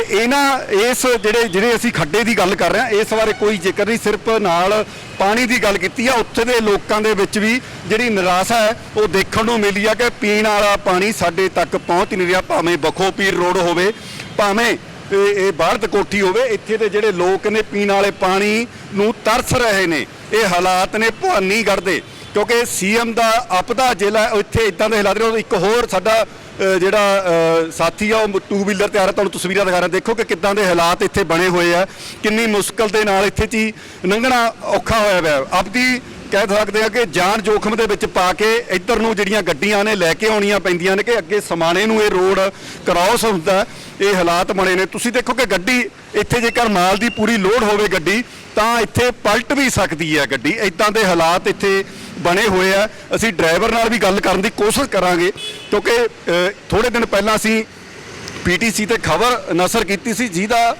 ਇਹਨਾਂ, ਇਸ ਜਿਹੜੇ ਜਿਹੜੇ ਅਸੀਂ ਖੱਡੇ ਦੀ ਗੱਲ ਕਰ ਰਹੇ ਹਾਂ ਇਸ ਬਾਰੇ ਕੋਈ ਜ਼ਿਕਰ ਨਹੀਂ, ਸਿਰਫ ਨਾਲ ਪਾਣੀ ਦੀ ਗੱਲ ਕੀਤੀ ਆ, ਉੱਥੇ ਦੇ ਲੋਕਾਂ ਦੇ ਵਿੱਚ ਵੀ ਜਿਹੜੀ ਨਿਰਾਸ਼ਾ ਹੈ, ਉਹ ਦੇਖਣ ਨੂੰ ਮਿਲੀ ਆ ਕਿ ਪੀਣ ਵਾਲਾ ਪਾਣੀ ਸਾਡੇ ਤੱਕ ਪਹੁੰਚ ਨਹੀਂ ਰਿਹਾ, ਭਾਵੇਂ ਬਖੋ ਪੀਰ ਰੋਡ ਹੋਵੇ, ਭਾਵੇਂ ਇਹ ਇਹ ਬਾਲਦ ਕੋਠੀ ਹੋਵੇ, ਇੱਥੇ ਦੇ ਜਿਹੜੇ ਲੋਕ ਨੇ ਪੀਣ ਵਾਲੇ ਪਾਣੀ ਨੂੰ ਤਰਸ ਰਹੇ ਨੇ, ਇਹ ਹਾਲਾਤ ਨੇ ਭਵਾਨੀਗੜ੍ਹ ਦੇ। ਕਿਉਂਕਿ ਸੀਐਮ ਦਾ ਆਪਦਾ ਜ਼ਿਲ੍ਹਾ ਇੱਥੇ ਇਦਾਂ ਦੇ ਹਾਲਾਤ ਨੇ। ਇੱਕ ਹੋਰ ਸਾਡਾ ਜਿਹੜਾ ਸਾਥੀ ਆ, ਉਹ ਟੂ ਵੀਲਰ ਤੇ ਆ ਰਿਹਾ ਤੁਹਾਨੂੰ ਤਸਵੀਰਾਂ ਦਿਖਾ ਰਿਹਾ। ਦੇਖੋ ਕਿ ਕਿੱਦਾਂ ਦੇ ਹਾਲਾਤ ਇੱਥੇ ਬਣੇ ਹੋਏ ਆ। ਕਿੰਨੀ ਮੁਸ਼ਕਲ ਦੇ ਨਾਲ ਇੱਥੇ ਚੀ ਲੰਘਣਾ ਔਖਾ ਹੋਇਆ ਹੋਇਆ ਆਪਦੀ ਕਹਿ ਸਕਦੇ ਆ ਕਿ ਜਾਨ ਜੋਖਮ ਦੇ ਵਿੱਚ ਪਾ ਕੇ ਇੱਧਰ ਨੂੰ ਜਿਹੜੀਆਂ ਗੱਡੀਆਂ ਨੇ ਲੈ ਕੇ ਆਉਣੀਆਂ ਪੈਂਦੀਆਂ ਨੇ ਕਿ ਅੱਗੇ ਸਮਾਣੇ ਨੂੰ ਇਹ ਰੋਡ ਕ੍ਰਾਸ ਹੁੰਦਾ, ਇਹ ਹਾਲਾਤ ਬਣੇ ਨੇ। ਤੁਸੀਂ ਦੇਖੋ ਕਿ ਗੱਡੀ, ਇੱਥੇ ਜੇਕਰ ਮਾਲ ਦੀ ਪੂਰੀ ਲੋਡ ਹੋਵੇ ਗੱਡੀ, ਤਾਂ ਇੱਥੇ ਪਲਟ ਵੀ ਸਕਦੀ ਹੈ ਗੱਡੀ। ਇਦਾਂ ਦੇ ਹਾਲਾਤ ਇੱਥੇ ਬਣੇ ਹੋਏ ਆ। ਅਸੀਂ ਡਰਾਈਵਰ ਨਾਲ ਵੀ ਗੱਲ ਕਰਨ ਦੀ ਕੋਸ਼ਿਸ਼ ਕਰਾਂਗੇ ਕਿਉਂਕਿ ਥੋੜੇ ਦਿਨ ਪਹਿਲਾਂ ਅਸੀਂ ਪੀਟੀਸੀ ਤੇ ਖਬਰ ਨਸਰ ਕੀਤੀ ਸੀ ਜਿਹਦਾ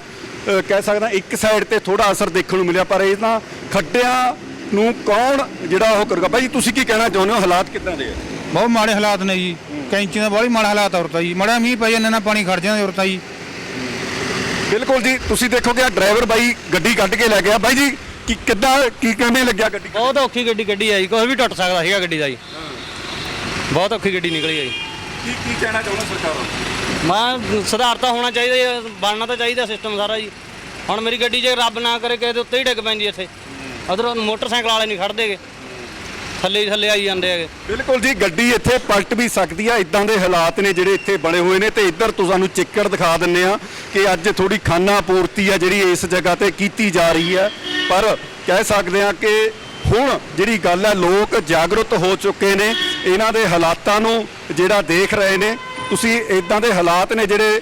ਕਹਿ ਸਕਦਾ ਇੱਕ ਸਾਈਡ ਤੇ ਥੋੜਾ ਅਸਰ ਦੇਖਣ ਨੂੰ ਮਿਲਿਆ ਪਰ ਇਹਨਾਂ ਖੱਡਿਆਂ ਨੂੰ ਕੌਣ ਜਿਹੜਾ ਉਹ ਕਰੂਗਾ? ਭਾਈ ਤੁਸੀਂ ਕੀ ਕਹਿਣਾ ਚਾਹੁੰਦੇ ਹੋ? ਹਾਲਾਤ ਕਿੱਦਾਂ ਦੇ ਆ? ਬਹੁਤ ਮਾੜੇ ਹਾਲਾਤ ਨੇ ਜੀ। ਕੈਂਚੀ ਦਾ ਬਹੁਤ ਮਾੜਾ ਹਾਲਾਤ ਔਰਤਾਂ ਜੀ। ਮੜਾ ਮੀਂਹ ਪਈ ਜਾਂਦਾ ਨਾ ਪਾਣੀ ਖੜ ਜਾਂਦਾ ਔਰਤਾਂ ਜੀ। ਬਿਲਕੁਲ ਜੀ ਤੁਸੀਂ ਦੇਖੋ ਕਿ ਆ ਡਰਾਈਵਰ ਬਾਈ ਗੱਡੀ ਕੱਢ ਕੇ ਲੈ ਗਿਆ। ਬਾਈ ਜੀ ਕੀ ਕਿੱਦਾਂ ਕੀ ਕਿਵੇਂ ਲੱਗਿਆ ਗੱਡੀ? ਬਹੁਤ ਔਖੀ ਗੱਡੀ ਕੱਢੀ ਆ ਜੀ ਕੁਝ ਵੀ ਟੁੱਟ ਸਕਦਾ ਸੀਗਾ ਗੱਡੀ ਦਾ ਜੀ। ਬਹੁਤ ਔਖੀ ਗੱਡੀ ਨਿਕਲੀ ਆ ਜੀ। ਕੀ ਕੀ ਕਹਿਣਾ ਚਾਹੁੰਦਾ ਸਰਕਾਰ ਨੂੰ? ਮੈਂ ਸੁਧਾਰ ਤਾਂ ਹੋਣਾ ਚਾਹੀਦਾ ਜੀ ਬਣਨਾ ਤਾਂ ਚਾਹੀਦਾ ਸਿਸਟਮ ਸਾਰਾ ਜੀ। ਹੁਣ ਮੇਰੀ ਗੱਡੀ ਜੇ ਰੱਬ ਨਾ ਕਰੇ ਕਿਸੇ ਦੇ ਉੱਤੇ ਹੀ ਡਿੱਗ ਪੈਂਦੀ ਇੱਥੇ। ਉਧਰੋਂ ਮੋਟਰਸਾਈਕਲ ਵਾਲੇ ਨਹੀਂ ਖੜਦੇਗੇ ਥੱਲੇ ਹੀ ਥੱਲੇ ਆਈ ਜਾਂਦੇ ਹੈਗੇ। ਬਿਲਕੁਲ ਜੀ, ਗੱਡੀ ਇੱਥੇ ਪਲਟ ਵੀ ਸਕਦੀ ਆ। ਇਦਾਂ ਦੇ ਹਾਲਾਤ ਨੇ ਜਿਹੜੇ ਇੱਥੇ ਬਣੇ ਹੋਏ ਨੇ ਤੇ ਇੱਧਰ ਤੋਂ ਸਾਨੂੰ ਚਿੱਕੜ ਦਿਖਾ ਦਿੰਨੇ ਆ ਕਿ ਅੱਜ ਥੋੜੀ ਖਾਨਾ ਪੂਰਤੀ ਆ ਜਿਹੜੀ ਇਸ ਜਗ੍ਹਾ ਤੇ ਕੀਤੀ ਜਾ ਰਹੀ ਹੈ ਪਰ ਕਹਿ ਸਕਦੇ ਆ ਕਿ ਹੁਣ ਜਿਹੜੀ ਗੱਲ ਹੈ ਲੋਕ ਜਾਗਰੂਕ ਹੋ ਚੁੱਕੇ ਨੇ। ਇਹਨਾਂ ਦੇ ਹਾਲਾਤਾਂ ਨੂੰ ਜਿਹੜਾ ਦੇਖ ਰਹੇ ਨੇ। ਤੁਸੀਂ ਇਦਾਂ ਦੇ ਹਾਲਾਤ ਨੇ ਜਿਹੜੇ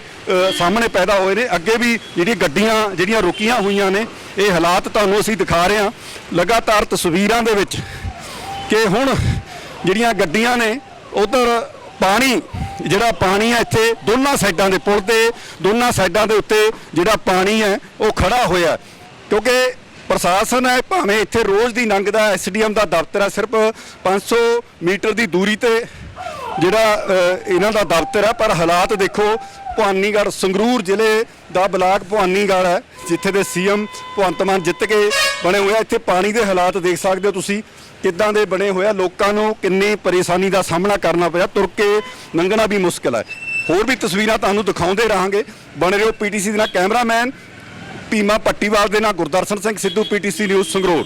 ਸਾਹਮਣੇ ਪੈਦਾ ਹੋਏ ਨੇ। ਅੱਗੇ ਵੀ ਜਿਹੜੀਆਂ ਗੱਡੀਆਂ ਜਿਹੜੀਆਂ ਰੁਕੀਆਂ ਹੋਈਆਂ ਨੇ, ਇਹ ਹਾਲਾਤ ਤੁਹਾਨੂੰ ਅਸੀਂ ਦਿਖਾ ਰਹੇ ਹਾਂ ਲਗਾਤਾਰ ਤਸਵੀਰਾਂ ਦੇ ਵਿੱਚ ਕਿ ਹੁਣ ਜਿਹੜੀਆਂ ਗੱਡੀਆਂ ਨੇ, ਉਧਰ ਪਾਣੀ, ਜਿਹੜਾ ਪਾਣੀ ਹੈ ਇੱਥੇ ਦੋਨਾਂ ਸਾਈਡਾਂ ਦੇ ਪੁਲ ਦੇ ਦੋਨਾਂ ਸਾਈਡਾਂ ਦੇ ਉੱਤੇ ਜਿਹੜਾ ਪਾਣੀ ਹੈ, ਉਹ ਖੜਾ ਹੋਇਆ ਕਿਉਂਕਿ ਪ੍ਰਸ਼ਾਸਨ ਹੈ, ਭਾਵੇਂ ਇੱਥੇ ਰੋਜ਼ ਦੀ ਲੰਘਦਾ ਐਸਡੀਐਮ ਦਾ ਦਫ਼ਤਰ ਹੈ, ਸਿਰਫ 500 ਮੀਟਰ ਦੀ ਦੂਰੀ ਤੇ ਜਿਹੜਾ ਇਹਨਾਂ ਦਾ ਦਫ਼ਤਰ ਹੈ, ਪਰ ਹਾਲਾਤ ਦੇਖੋ, ਭਵਾਨੀਗੜ੍ਹ ਸੰਗਰੂਰ ਜ਼ਿਲ੍ਹੇ ਦਾ ਬਲਾਕ ਭਵਾਨੀਗੜ੍ਹ ਹੈ, ਜਿੱਥੇ ਦੇ ਸੀਐਮ ਭਗਵੰਤ ਮਾਨ ਜਿੱਤ ਕੇ ਬਣੇ ਹੋਏ ਆ। ਇੱਥੇ ਪਾਣੀ ਦੇ ਹਾਲਾਤ ਦੇਖ ਸਕਦੇ ਹੋ ਤੁਸੀਂ। ਕਿੱਦਾਂ ਦੇ ਬਣੇ ਹੋਏ ਆ, ਲੋਕਾਂ ਨੂੰ ਕਿੰਨੀ ਪਰੇਸ਼ਾਨੀ ਦਾ ਸਾਹਮਣਾ ਕਰਨਾ ਪਿਆ, ਤੁਰ ਕੇ ਲੰਘਣਾ ਵੀ ਮੁਸ਼ਕਲ ਹੈ ਹੋਰ ਵੀ ਤਸਵੀਰਾਂ ਤੁਹਾਨੂੰ ਦਿਖਾਉਂਦੇ ਰਹਾਂਗੇ। ਬਣੇ ਰਹੋ ਪੀਟੀਸੀ ਦੇ ਨਾਲ ਕੈਮਰਾਮੈਨ ਭੀਮਾ ਪੱਟੀਵਾਲ ਦੇ ਨਾਲ ਗੁਰਦਰਸ਼ਨ ਸਿੰਘ, ਸਿੱਧੂ ਪੀਟੀਸੀ ਨਿਊਜ਼ ਸੰਗਰੂਰ।